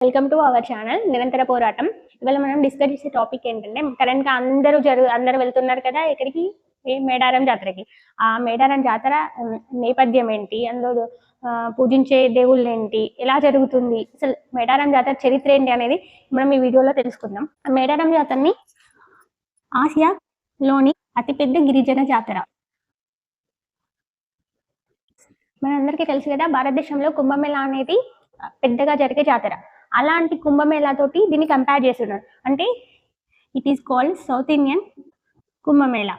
Welcome to our channel నిరంతర పోరాటం ఇవాళ మనం డిస్కస్ చేసే టాపిక్ ఏంటంటే కరెంట్గా అందరూ జరు అందరూ వెళ్తున్నారు కదా ఇక్కడికి మేడారం జాతరకి. ఆ మేడారం జాతర నేపథ్యం ఏంటి? అందులో పూజించే దేవుళ్ళు ఏంటి? ఎలా జరుగుతుంది? అసలు మేడారం జాతర చరిత్ర ఏంటి అనేది మనం ఈ వీడియోలో తెలుసుకుందాం. మేడారం జాతరని ఆసియాలోని అతిపెద్ద గిరిజన జాతర. మనందరికీ తెలుసు కదా భారతదేశంలో కుంభమేళ అనేది పెద్దగా జరిగే జాతర. అలాంటి కుంభమేళా తోటి దీన్ని కంపేర్ చేస్తున్నారు అంటే it is called South Indian Kumbh Mela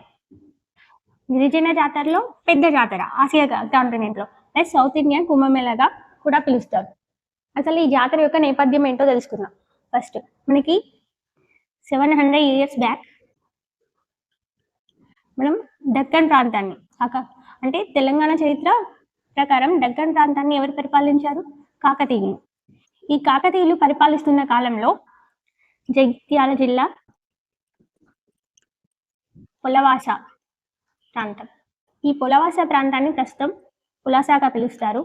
గిరిజన జాతరలో పెద్ద జాతర ఆసియా కాంటినెంట్లో ప్లస్ సౌత్ ఇండియన్ కుంభమేళాగా కూడా పిలుస్తారు. అసలు ఈ జాతర యొక్క నేపథ్యం ఏంటో తెలుసుకుందాం. ఫస్ట్ మనకి సెవెన్ హండ్రెడ్ ఇయర్స్ బ్యాక్ మనం దక్కన్ ప్రాంతాన్ని కాక అంటే తెలంగాణ చరిత్ర ప్రకారం దక్కన్ ప్రాంతాన్ని ఎవరు పరిపాలించారు? కాకతీయులు. ఈ కాకతీయులు పరిపాలిస్తున్న కాలంలో జగిత్యాల జిల్లా పొలవాస ప్రాంతం. ఈ పొలవాస ప్రాంతాన్ని ప్రస్తుతం పులాసాగా పిలుస్తారు.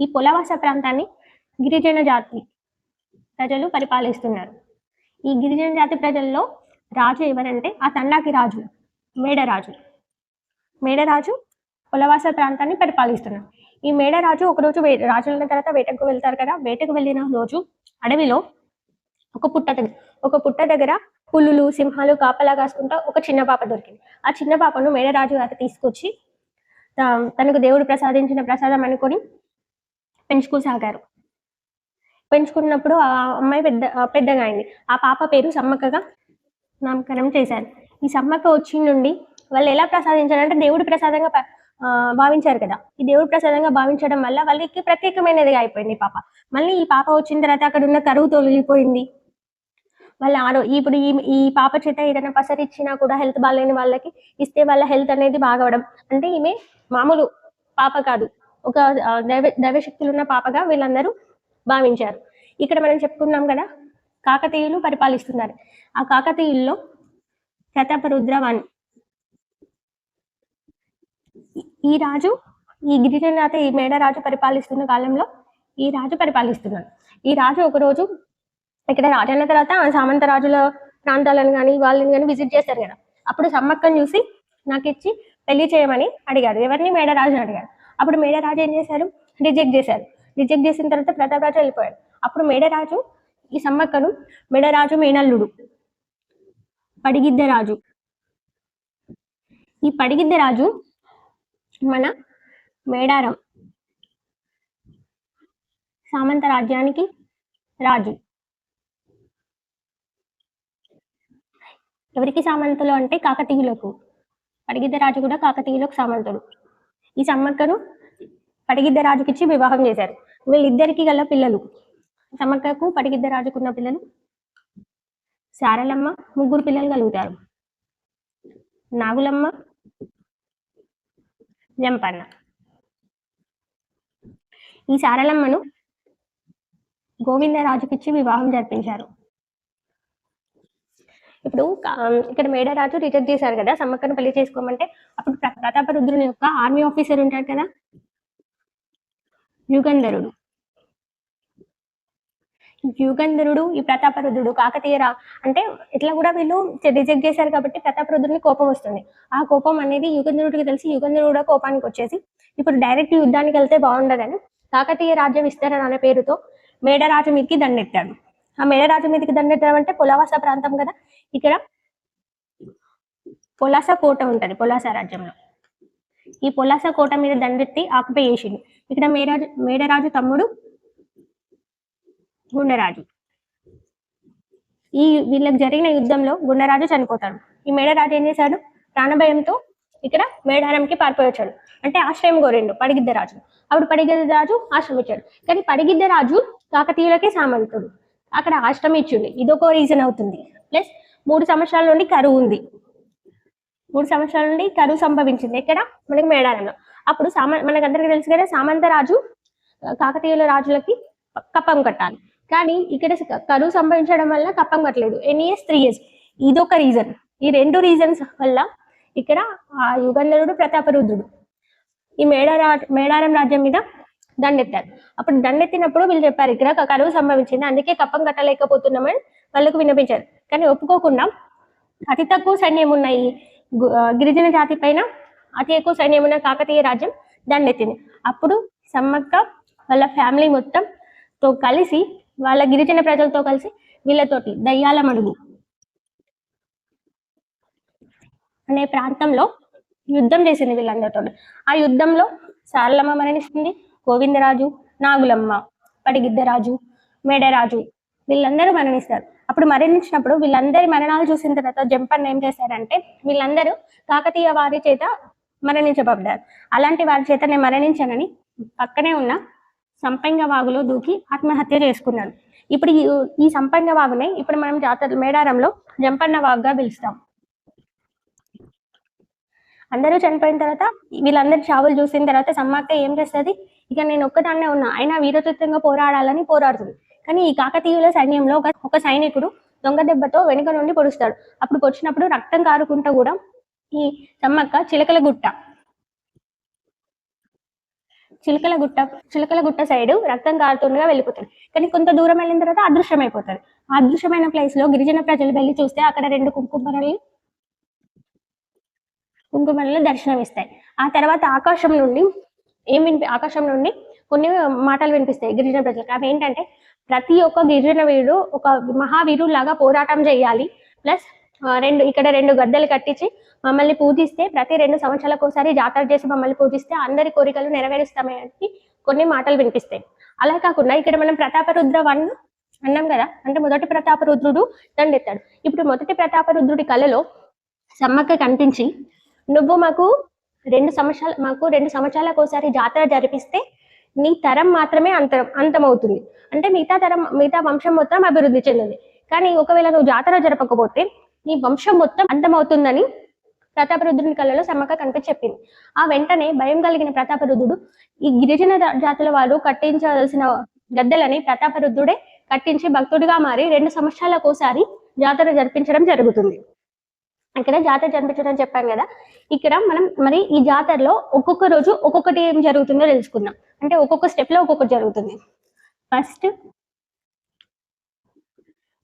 ఈ పొలవాస ప్రాంతాన్ని గిరిజన జాతి ప్రజలు పరిపాలిస్తున్నారు. ఈ గిరిజన జాతి ప్రజల్లో రాజు ఎవరంటే ఆ తండాకి రాజు మేడరాజు. మేడరాజు పొలవాస ప్రాంతాన్ని పరిపాలిస్తున్నారు. ఈ మేడరాజు ఒకరోజు వే రాజుల తర్వాత వేటకు వెళ్తారు కదా వేటకు వెళ్ళిన రోజు అడవిలో ఒక పుట్ట దగ్గర ఒక పుట్ట దగ్గర పులులు సింహాలు కాపలా కాసుకుంటా ఒక చిన్న పాప దొరికింది. ఆ చిన్న పాపను మేడరాజు గారు తీసుకొచ్చి తనకు దేవుడు ప్రసాదించిన ప్రసాదం అనుకొని పెంచుకోసాగారు పెంచుకున్నప్పుడు ఆ అమ్మాయి పెద్ద పెద్దగా అయింది. ఆ పాప పేరు సమ్మక్కగా నామకరణం చేశారు. ఈ సమ్మక్క వచ్చి నుండి వాళ్ళు ఎలా ప్రసాదించారంటే దేవుడి ప్రసాదంగా ప- భావించారు కదా. ఈ దేవుడి ప్రసాదంగా భావించడం వల్ల వాళ్ళకి ప్రత్యేకమైనదిగా అయిపోయింది పాప. మళ్ళీ ఈ పాప వచ్చిన తర్వాత అక్కడ ఉన్న కరువు తొలగిపోయింది. వాళ్ళ ఆరో ఇప్పుడు ఈ ఈ పాప చేత ఏదైనా పసరి ఇచ్చినా కూడా హెల్త్ బాగాలేని వాళ్ళకి ఇస్తే వాళ్ళ హెల్త్ అనేది బాగవడం. అంటే ఈమె మామూలు పాప కాదు. ఒక దైవ దైవశక్తులు ఉన్న పాపగా వీళ్ళందరూ భావించారు. ఇక్కడ మనం చెప్పుకున్నాం కదా కాకతీయులు పరిపాలిస్తున్నారు. ఆ కాకతీయుల్లో ప్రతాపరుద్రవాణి ఈ- రాజు ఈ గిరిజనాథ ఈ మేడరాజు పరిపాలిస్తున్న కాలంలో ఈ రాజు పరిపాలిస్తున్నాడు. ఈ రాజు ఒకరోజు ఇక్కడ రాజన్న తర్వాత సామంత రాజుల ప్రాంతాలను కానీ వాళ్ళని కానీ విజిట్ చేస్తారు కదా. అప్పుడు సమ్మక్కను చూసి నాకు ఇచ్చి పెళ్ళి చేయమని అడిగారు ఎవరిని? మేడరాజుని అడిగారు అప్పుడు మేడరాజు ఏం చేశారు? రిజెక్ట్ చేశారు. రిజెక్ట్ చేసిన తర్వాత ప్రతాపరాజు వెళ్ళిపోయాడు. అప్పుడు మేడరాజు ఈ సమ్మక్కను మేడరాజు మేనల్లుడు పడిగిద్దరాజు ఈ పడిగిద్దరాజు మన మేడారం. సామంత రాజ్యానికి రాజు. ఎవరికి సామంతులు అంటే కాకతీయులకు. పడిగిద్ద రాజు కూడా కాకతీయులకు సామంతుడు. ఈ సమ్మక్కను పడిగిద్ద రాజుకిచ్చి వివాహం చేశారు. వీళ్ళిద్దరికి గల పిల్లలు. సమ్మక్కకు పడిగిద్ద రాజుకున్న పిల్లలు సారలమ్మ ముగ్గురు పిల్లలు కలుగుతారు. నాగులమ్మ జంపన్న ఈ సారలమ్మను గోవిందరాజుకిచ్చి వివాహం జరిపించారు. ఇప్పుడు ఇక్కడ మేడరాజు రిజెక్ట్ చేశారు కదా సమ్మక్కను పెళ్ళి చేసుకోమంటే అప్పుడు ప్ర- ప్రతాపరుద్రుని యొక్క ఆర్మీ ఆఫీసర్ ఉంటాడు కదా యుగంధరుడు. యుగంధరుడు ఈ ప్రతాపరుద్రుడు కాకతీయరా అంటే ఇట్లా కూడా వీళ్ళు రిజెక్ట్ చేశారు కాబట్టి ప్రతాపరుద్రుని కోపం వస్తుంది. ఆ కోపం అనేది యుగంధరుడికి తెలిసి యుగంధరుడు కూడా కోపానికి వచ్చేసి ఇప్పుడు డైరెక్ట్ యుద్ధానికి వెళ్తే బాగుండదని కాకతీయ రాజ్య విస్తరణ అనే పేరుతో మేడరాజు మీదకి దండెత్తాడు. ఆ మేడరాజు మీదకి దండెత్తడం అంటే పులవాస ప్రాంతం కదా. ఇక్కడ పొలాస కోట ఉంటది పొలాస రాజ్యంలో. ఈ పొలాస కోట మీద దండెత్తి ఆక్యుపై చేసిండు. ఇక్కడ మేరాజు మేడరాజు తమ్ముడు గుండరాజు. ఈ వీళ్ళకి జరిగిన యుద్ధంలో గుండరాజు చనిపోతాడు. ఈ మేడరాజు ఏం చేశాడు? ప్రాణభయంతో ఇక్కడ మేడారంకి పారిపోయొచ్చాడు అంటే ఆశ్రయం కోరిండు పడిగిద్ద రాజు. అప్పుడు పడిగిద్ద రాజు ఆశ్రమం కానీ పడిగిద్ద రాజు కాకతీయులకే సామంతుడు. అక్కడ ఆశ్రమం ఇదొక రీజన్ అవుతుంది. ప్లస్ మూడు సంవత్సరాల నుండి కరువు ఉంది. మూడు సంవత్సరాల నుండి కరువు సంభవించింది. ఎక్కడ? మనకి మేడారంలో. అప్పుడు సామ మనకందరికీ తెలుసు కదా సామంత రాజు కాకతీయుల రాజులకి కప్పం కట్టాలి. కానీ ఇక్కడ కరువు సంభవించడం వల్ల కప్పం కట్టలేదు. ఎన్ని ఇయర్స్ త్రీ ఇయర్స్ ఇదొక రీజన్ ఈ రెండు రీజన్స్ వల్ల ఇక్కడ ఆ యుగంధరుడు ప్రతాపరుద్రుడు ఈ మేడారా మేడారం రాజ్యం మీద దండెత్తారు. అప్పుడు దండెత్తినప్పుడు వీళ్ళు చెప్పారు ఇక్కడ కరువు సంభవించింది. అందుకే కప్పం కట్టలేకపోతున్నామని వాళ్ళకు వినిపించారు కానీ ఒప్పుకోకుండా అతి తక్కువ సైన్యం ఉన్న ఈ గిరిజన జాతి పైన అతి ఎక్కువ సైన్యం ఉన్న కాకతీయ రాజ్యం దండెత్తింది. అప్పుడు సమ్మక్క వాళ్ళ ఫ్యామిలీ మొత్తం తో కలిసి వాళ్ళ గిరిజన ప్రజలతో కలిసి వీళ్ళతోటి దయ్యాల మడుగు అనే ప్రాంతంలో యుద్ధం చేసింది వీళ్ళందరితో ఆ యుద్ధంలో సారలమ్మ మరణిస్తుంది గోవిందరాజు నాగులమ్మ పడిగిద్దరాజు మేడరాజు వీళ్ళందరూ మరణిస్తారు. అప్పుడు మరణించినప్పుడు వీళ్ళందరి మరణాలు చూసిన తర్వాత జంపన్న ఏం చేశారంటే వీళ్ళందరూ కాకతీయ వారి చేత మరణించబడ్డారు. అలాంటి వారి చేత నేను మరణించానని పక్కనే ఉన్న సంపంగ వాగులో దూకి ఆత్మహత్య చేసుకున్నాడు ఇప్పుడు ఈ ఈ సంపంగ వాగునే ఇప్పుడు మనం జాతర మేడారంలో జంపన్న వాగుగా పిలుస్తాం. అందరూ చనిపోయిన తర్వాత వీళ్ళందరి చావులు చూసిన తర్వాత సమ్మక్క ఏం చేస్తుంది? ఇక నేను ఒక్కదాన్నే ఉన్నా. అయినా వీరతృత్వంగా పోరాడాలని పోరాడుతుంది. కానీ ఈ కాకతీయుల సైన్యంలో ఒక ఒక సైనికుడు దొంగ దెబ్బతో వెనుక నుండి పొడుస్తాడు. అప్పుడు పొడిచినప్పుడు రక్తం కారుకుంటూ కూడా ఈ సమ్మక్క చిలకల గుట్ట. చిలకల గుట్ట చిలకల గుట్ట సైడ్ రక్తం కారుతుండగా వెళ్ళిపోతుంది కానీ కొంత దూరం వెళ్ళిన తర్వాత అదృశ్యం ఆ అదృశ్యమైన ప్లేస్లో గిరిజన ప్రజలు వెళ్ళి చూస్తే అక్కడ రెండు కుంకుమరలు కుంకుమరలు దర్శనమిస్తాయి ఆ తర్వాత ఆకాశం నుండి ఏం వినిపి ఆకాశం నుండి కొన్ని మాటలు వినిపిస్తాయి గిరిజన ప్రజలకు. అవి ఏంటంటే ప్రతి ఒక్క గిరిజన వీరుడు ఒక మహావీరు లాగా పోరాటం చేయాలి ప్లస్ రెండు ఇక్కడ రెండు గద్దెలు కట్టించి మమ్మల్ని పూజిస్తే ప్రతి రెండు సంవత్సరాలకు ఒకసారి జాతర చేసి మమ్మల్ని పూజిస్తే అందరి కోరికలు నెరవేరుస్తామని కొన్ని మాటలు వినిపిస్తాయి. అలా కాకుండా ఇక్కడ మనం ప్రతాపరుద్ర వన్ అన్నాం కదా అంటే మొదటి ప్రతాపరుద్రుడు దండెత్తాడు. ఇప్పుడు మొదటి ప్రతాపరుద్రుడి కళలో సమ్మక్క కనిపించి నువ్వు మాకు రెండు సంవత్సరాలు మాకు రెండు సంవత్సరాలకు ఒకసారి జాతర జరిపిస్తే నీ తరం మాత్రమే అంత అంతమవుతుంది. అంటే మిగతా తరం మిగతా వంశం మొత్తం అభివృద్ధి చెందింది. కానీ ఒకవేళ నువ్వు జాతర జరపకపోతే నీ వంశం మొత్తం అంతమవుతుందని ప్రతాపరుద్రుని కళ్ళలో సమ్మక్క కనిపించి చెప్పింది. ఆ వెంటనే భయం కలిగిన ప్రతాపరుద్రుడు ఈ గిరిజన జాతుల వారు కట్టించవలసిన గద్దెలని ప్రతాపరుద్రుడే కట్టించి భక్తుడిగా మారి రెండు సంవత్సరాలకోసారి జాతర జరిపించడం జరుగుతుంది. ఇక్కడ జాతర జరిపించడం చెప్పాను కదా ఇక్కడ మనం మరి ఈ జాతరలో ఒక్కొక్క రోజు ఒక్కొక్కటి ఏం జరుగుతుందో తెలుసుకుందాం. అంటే ఒక్కొక్క స్టెప్లో ఒక్కొక్కటి జరుగుతుంది. ఫస్ట్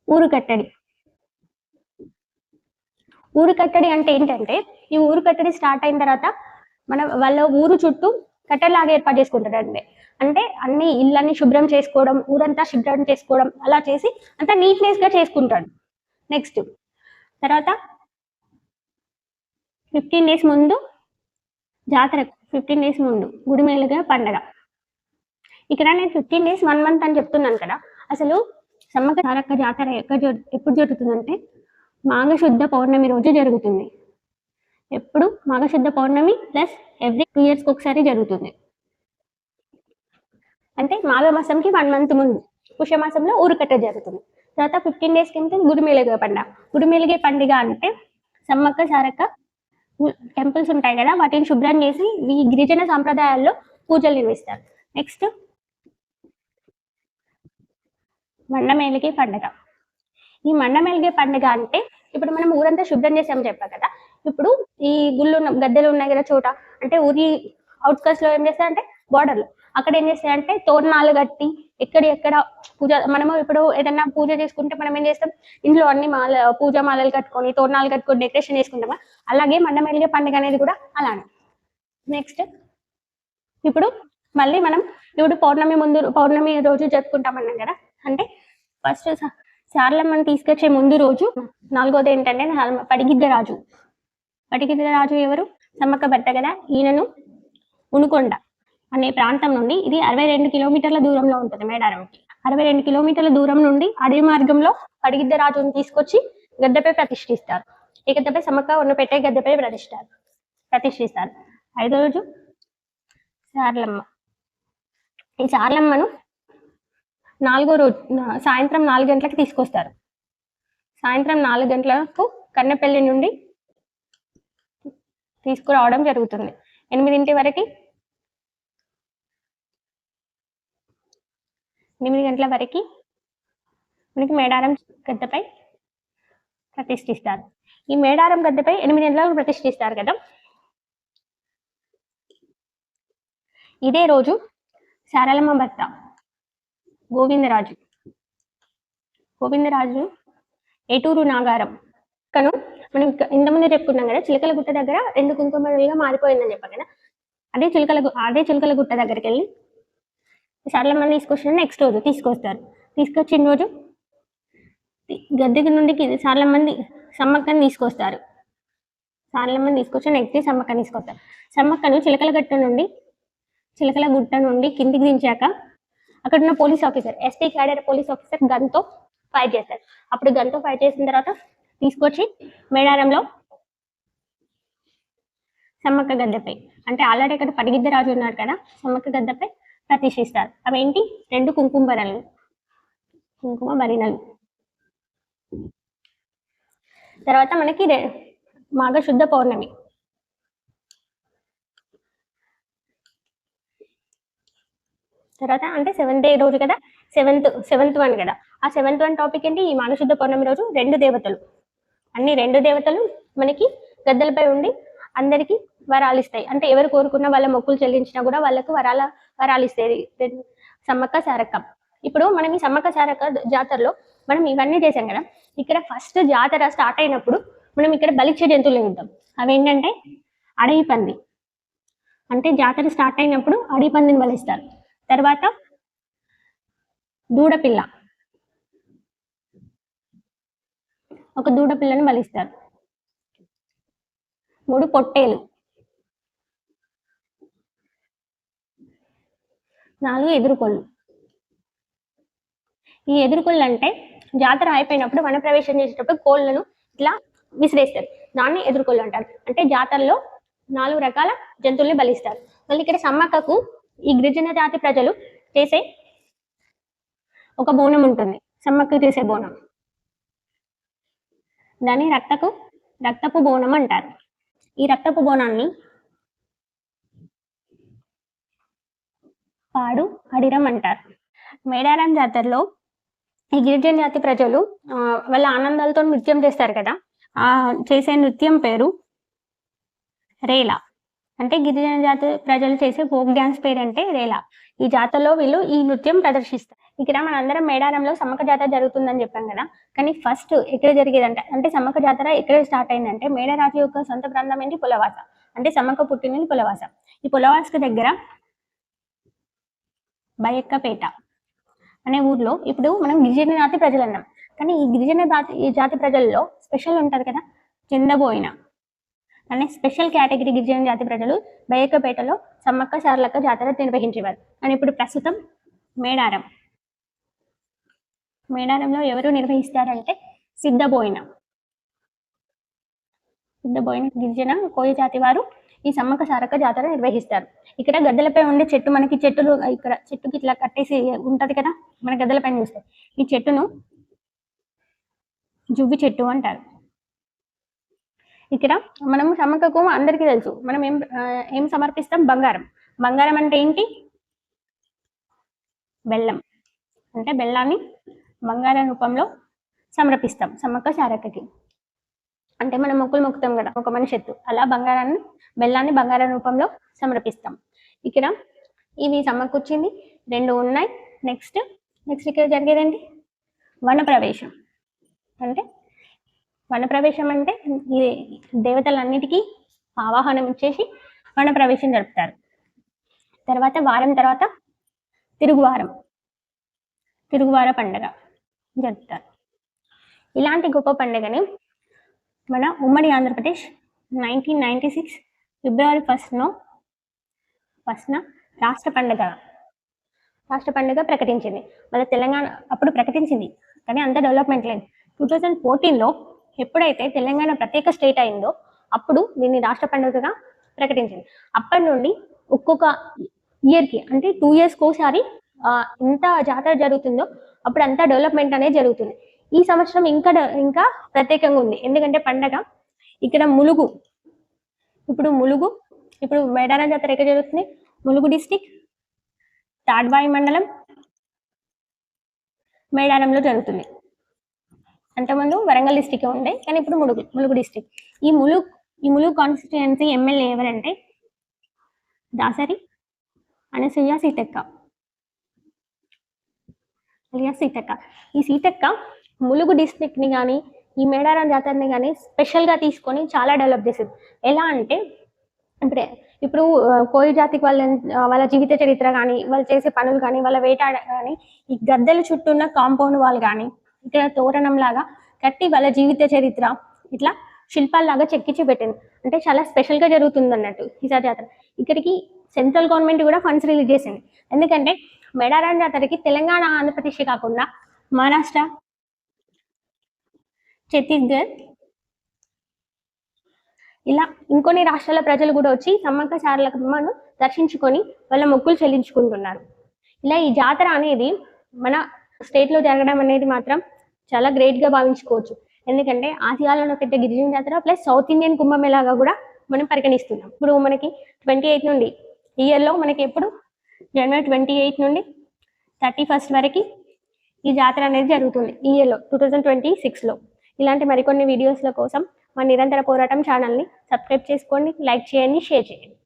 ఊరు కట్టడి. ఊరు కట్టడి అంటే ఏంటంటే ఈ ఊరు కట్టడి స్టార్ట్ అయిన తర్వాత మన వాళ్ళ ఊరు చుట్టూ కట్టెలాగా ఏర్పాటు చేసుకుంటారండి. అంటే అన్ని ఇళ్ళని శుభ్రం చేసుకోవడం ఊరంతా శుభ్రం చేసుకోవడం అలా చేసి అంతా నీట్నెస్గా చేసుకుంటాడు నెక్స్ట్ తర్వాత ఫిఫ్టీన్ డేస్ ముందు జాతర ఫిఫ్టీన్ డేస్ ముందు గుడిమేలుగా పండగ. ఇక్కడ నేను ఫిఫ్టీన్ డేస్ వన్ మంత్ అని చెప్తున్నాను కదా. అసలు సమ్మక్క సారక్క జాతర ఎక్కడ ఎప్పుడు జరుగుతుందంటే మాఘశుద్ధ పౌర్ణమి రోజు జరుగుతుంది. ఎప్పుడు? మాఘశుద్ధ పౌర్ణమి ప్లస్ ఎవ్రీ టూ ఇయర్స్కి ఒకసారి జరుగుతుంది. అంటే మాఘమాసంకి వన్ మంత్ ముందు పుష్యమాసంలో ఊరుకట్ట జరుగుతుంది. తర్వాత ఫిఫ్టీన్ డేస్ కింద గుడిమేలుగే పండుగ. గుడిమెలిగే పండుగ అంటే సమ్మక్క సారక్క టెంపుల్స్ ఉంటాయి కదా వాటిని శుభ్రం చేసి ఈ గిరిజన సాంప్రదాయాల్లో పూజలు నిర్వహిస్తారు. నెక్స్ట్ మండమేలిగే పండుగ. ఈ మండమేలిగే పండుగ అంటే ఇప్పుడు మనం ఊరంతా శుభ్రం చేసాం చెప్పా కదా. ఇప్పుడు ఈ గుళ్ళు ఉన్న గద్దెలు ఉన్నాయి కదా చోట. అంటే ఊరి అవుట్స్కట్స్లో ఏం చేస్తారంటే బార్డర్లో. అక్కడ ఏం చేస్తారంటే తోరణాలు కట్టి ఎక్కడ ఎక్కడ పూజ మనము ఇప్పుడు ఏదైనా పూజ చేసుకుంటే మనం ఏం చేస్తాం? ఇంట్లో అన్ని మాల పూజ మాలలు కట్టుకొని తోరణాలు కట్టుకొని డెకరేషన్ చేసుకుంటామా? అలాగే మండమెలిగే పండుగ అనేది కూడా అలానే. నెక్స్ట్ ఇప్పుడు మళ్ళీ మనం ఇప్పుడు పౌర్ణమి ముందు పౌర్ణమి రోజు జరుపుకుంటాం అన్నాం కదా. అంటే ఫస్ట్ సార్లమ్మని తీసుకొచ్చే ముందు రోజు నాలుగోది ఏంటంటే పడిగిద్ద రాజు. పడిగిద్ద రాజు ఎవరు? సమ్మక్క భర్త కదా ఈయనను ఉనుకొండ అనే ప్రాంతం నుండి ఇది అరవై రెండు కిలోమీటర్ల దూరంలో ఉంటుంది మేడారంకి. అరవై రెండు కిలోమీటర్ల దూరం నుండి అడవి మార్గంలో పడిగిద్ద రాజుని తీసుకొచ్చి గద్దపై ప్రతిష్ఠిస్తారు. ఈ గద్దపై సమ్మక్క ఉన్న పెట్టే గద్దెపై ప్రతిష్టారు ప్రతిష్ఠిస్తారు. ఐదో రోజు సార్లమ్మ ఈ చార్లమ్మను నాలుగో రోజు సాయంత్రం నాలుగు గంటలకు తీసుకొస్తారు. సాయంత్రం నాలుగు గంటలకు కన్నెపల్లి నుండి తీసుకురావడం జరుగుతుంది. ఎనిమిదింటి వరకు ఎనిమిది గంటల వరకు మనకి మేడారం గద్దెపై ప్రతిష్ఠిస్తారు. ఈ మేడారం గద్దెపై ఎనిమిది గంటలకు ప్రతిష్ఠిస్తారు కదా? ఇదే రోజు శారలమ్మ భర్త గోవిందరాజు. గోవిందరాజు ఏటూరు నాగారం. కను మనం ఇంతమంది చెప్పుకున్నాం కదా చిలకల గుట్ట దగ్గర రెండు కుంకుమలుగా మారిపోయిందని చెప్పాం కదా. అదే చిలకల అదే చిలకల గుట్ట దగ్గరికి వెళ్ళి సరళమ్మని తీసుకొచ్చిన నెక్స్ట్ రోజు తీసుకొస్తారు. తీసుకొచ్చిన రోజు గద్దెకి నుండి సార్ల మంది సమ్మక్కని తీసుకొస్తారు. సరళమ్మని తీసుకొచ్చి నెక్స్ట్ సమ్మక్కని తీసుకొస్తారు. సమ్మక్కను చిలకల గట్ట నుండి చిలకల గుట్ట నుండి కిందికి దించాక అక్కడ ఉన్న police officer SP cadre police officer గన్తో fire చేస్తారు అప్పుడు గన్తో ఫైర్ చేసిన తర్వాత తీసుకొచ్చి మేడారంలో సమ్మక్క గద్దెపై అంటే ఆల్రెడీ ఇక్కడ పడిగిద్ద రాజు ఉన్నారు కదా సమ్మక్క గద్దెపై ప్రతిష్ఠిస్తారు. అవేంటి రెండు కుంకుమ బరలు కుంకుమ బరిణలు తర్వాత మనకి మాఘ శుద్ధ పౌర్ణమి. తర్వాత అంటే సెవెంత్ డే రోజు కదా? సెవెంత్ సెవెంత్ వన్ కదా? ఆ సెవెంత్ వన్ టాపిక్ ఏంటి? ఈ మాఘశుద్ధ పౌర్ణమి రోజు రెండు దేవతలు. అన్ని రెండు దేవతలు మనకి గద్దెలపై ఉండి అందరికి వరాలు ఇస్తాయి. అంటే ఎవరు కోరుకున్న వాళ్ళ మొక్కులు చెల్లించినా కూడా వాళ్ళకు వరాల వరాలు ఇస్తాయి. సమ్మక్క సారక్క. ఇప్పుడు మనం ఈ సమ్మక్క సారక్క జాతరలో మనం ఇవన్నీ చేసాం కదా? ఇక్కడ ఫస్ట్ జాతర స్టార్ట్ అయినప్పుడు మనం ఇక్కడ బలిచ్చే జంతువులు చూద్దాం. అవి ఏంటంటే అడవి పంది. అంటే జాతర స్టార్ట్ అయినప్పుడు అడవి పందిని బలిస్తారు. తర్వాత దూడపిల్ల ఒక దూడపిల్లను బలిస్తారు మూడు పొట్టేలు. నాలుగు ఎదురుకొళ్ళు. ఈ ఎదురుకొళ్ళు అంటే జాతర అయిపోయినప్పుడు వనప్రవేశం చేసేటప్పుడు కోళ్ళను ఇట్లా విసిరేస్తారు. దాన్ని ఎదురుకొళ్ళు అంటారు. అంటే జాతరలో నాలుగు రకాల జంతువుల్ని బలిస్తారు. మళ్ళీ ఇక్కడ సమ్మక్కకు ఈ గిరిజన జాతి ప్రజలు చేసే ఒక బోనం ఉంటుంది. సమ్మక్కి చేసే బోనం. దాన్ని రక్తపు రక్తపు బోనం అంటారు. ఈ రక్తపు బోనాన్ని పాడు అడిరం అంటారు. మేడారం జాతరలో ఈ గిరిజన జాతి ప్రజలు వాళ్ళ ఆనందాలతో నృత్యం చేస్తారు కదా. ఆ చేసే నృత్యం పేరు రేలా. అంటే గిరిజన జాతి ప్రజలు చేసే ఫోక్ డ్యాన్స్ పేరు అంటే రేలా ఈ జాతరలో వీళ్ళు ఈ నృత్యం ప్రదర్శిస్తారు ఇక్కడ మనందరం మేడారంలో సమ్మక్క జాతర జరుగుతుందని చెప్పాం కదా. కానీ ఫస్ట్ ఎక్కడ జరిగేదంటే? అంటే సమ్మక జాతర ఎక్కడ స్టార్ట్ అయిందంటే మేడరాజు యొక్క సొంత ప్రాంతం ఏంటి? పులవాస. అంటే సమ్మక్క పుట్టినది పులవాస. ఈ పులవాసకు దగ్గర బయక్కపేట అనే ఊర్లో ఇప్పుడు మనం గిరిజన జాతి ప్రజలు అన్నాం. కానీ ఈ గిరిజన జాతి ఈ జాతి ప్రజల్లో స్పెషల్ ఉంటది కదా? చిందబోయిన అనే స్పెషల్ కేటగిరీ గిరిజన జాతి ప్రజలు బయకపేటలో సమ్మక్క సార్లక్క జాతర నిర్వహించేవారు. అని ఇప్పుడు ప్రస్తుతం మేడారం. మేడారంలో ఎవరు నిర్వహిస్తారంటే సిద్ధబోయిన. సిద్ధబోయిన గిరిజన కోయ జాతి వారు ఈ సమ్మక్క సారక్క జాతర నిర్వహిస్తారు. ఇక్కడ గద్దెలపై ఉండే చెట్టు మనకి చెట్టులు ఇక్కడ చెట్టుకి ఇట్లా కట్టేసి ఉంటది కదా మన గద్దలపైన చూస్తే. ఈ చెట్టును జువ్వి చెట్టు అంటారు. ఇక్కడ మనం సమ్మక్కకు అందరికీ తెలుసు. మనం ఏం ఏం సమర్పిస్తాం? బంగారం. బంగారం అంటే ఏంటి? బెల్లం. అంటే బెల్లాన్ని బంగారం రూపంలో సమర్పిస్తాం సమ్మక్క సారక్కకి. అంటే మనం మొక్కులు మొక్కుతాం కదా ఒక మనిషి ఎత్తు. అలా బంగారాన్ని బెల్లాన్ని బంగారం రూపంలో సమర్పిస్తాం. ఇక్కడ ఇవి వచ్చింది రెండు ఉన్నాయి. నెక్స్ట్ నెక్స్ట్ ఇక్కడ జరిగేదేంటి వన ప్రవేశం అంటే వన ప్రవేశం అంటే ఈ దేవతలన్నిటికీ ఆవాహనం ఇచ్చేసి వన ప్రవేశం జరుపుతారు. తర్వాత వారం తర్వాత తిరుగువారం తిరుగువార పండగ జరుపుతారు. ఇలాంటి గొప్ప పండుగని మన ఉమ్మడి Andhra Pradesh nineteen ninety six February ఫస్ట్నో ఫస్ట్న రాష్ట్ర పండుగ రాష్ట్ర పండుగ ప్రకటించింది. మన తెలంగాణ అప్పుడు ప్రకటించింది. కానీ అంత డెవలప్మెంట్ లేదు. టూ థౌజండ్ ఫోర్టీన్లో ఎప్పుడైతే తెలంగాణ ప్రత్యేక స్టేట్ అయిందో అప్పుడు దీన్ని రాష్ట్ర పండుగగా ప్రకటించింది. అప్పటి నుండి ఒక్కొక్క ఇయర్కి అంటే టూ ఇయర్స్కి ఒకసారి ఎంత జాతర జరుగుతుందో అప్పుడు అంత డెవలప్మెంట్ అనేది జరుగుతుంది. ఈ సంవత్సరం ఇంకా ఇంకా ప్రత్యేకంగా ఉంది. ఎందుకంటే పండగ ఇక్కడ ములుగు. ఇప్పుడు ములుగు ఇప్పుడు మేడారం జాతర ఎక్కడ జరుగుతుంది? ములుగు డిస్టిక్ తాడ్బాయి మండలం మేడారంలో జరుగుతుంది. అంతకుముందు వరంగల్ డిస్టిక్ ఉండే కానీ ఇప్పుడు ములుగు ములుగు డిస్టిక్ ఈ ములుగు ఈ ములుగు కాన్స్టిట్యుయెన్సీ ఎమ్మెల్యే ఎవరంటే దాసరి అనసూయ సీతక్క. అలియా సీతక్క. ఈ సీతక్క ములుగు డిస్ట్రిక్ట్ని కానీ ఈ మేడారం జాతరని కానీ స్పెషల్గా తీసుకొని చాలా డెవలప్ చేసింది. ఎలా అంటే ఇప్పుడే ఇప్పుడు కోయి జాతికి వాళ్ళ వాళ్ళ జీవిత చరిత్ర కానీ వాళ్ళు చేసే పనులు కానీ వాళ్ళ వేటాడ కానీ ఈ గద్దెల చుట్టూ ఉన్న కాంపౌండ్ వాళ్ళు కానీ ఇక్కడ తోరణం లాగా కట్టి వాళ్ళ జీవిత చరిత్ర ఇట్లా శిల్పాల్లాగా చెక్కించి పెట్టింది. అంటే చాలా స్పెషల్గా జరుగుతుంది అన్నట్టు ఈసారి జాతర. ఇక్కడికి సెంట్రల్ గవర్నమెంట్ కూడా ఫండ్స్ రిలీజ్ చేసింది. ఎందుకంటే మెడారాన్ జాతరకి తెలంగాణ ఆంధ్రప్రదేశ్ కాకుండా మహారాష్ట్ర ఛత్తీస్గఢ్ ఇలా ఇంకొన్ని రాష్ట్రాల ప్రజలు కూడా వచ్చి సమ్మక్క సారలమ్మను దర్శించుకొని వాళ్ళ మొక్కులు చెల్లించుకుంటున్నారు. ఇలా ఈ జాతర అనేది మన స్టేట్లో జరగడం అనేది మాత్రం చాలా గ్రేట్గా భావించుకోవచ్చు. ఎందుకంటే ఆసియాలోని పెద్ద గిరిజన జాతర ప్లస్ సౌత్ ఇండియన్ కుంభమేళాగా కూడా మనం పరిగణిస్తున్నాం. ఇప్పుడు మనకి ట్వంటీ ఎయిత్ నుండి ఇయర్లో మనకి ఎప్పుడు? జనవరి ట్వంటీ ఎయిత్ నుండి థర్టీ ఫస్ట్ వరకు ఈ జాతర అనేది జరుగుతుంది. ఈ ఇయర్లో టూ థౌజండ్ ట్వంటీ సిక్స్లో ఇలాంటి మరికొన్ని వీడియోస్ల కోసం మా నిరంతర పోరాటం ఛానల్ని సబ్స్క్రైబ్ చేసుకోండి లైక్ చేయండి షేర్ చేయండి.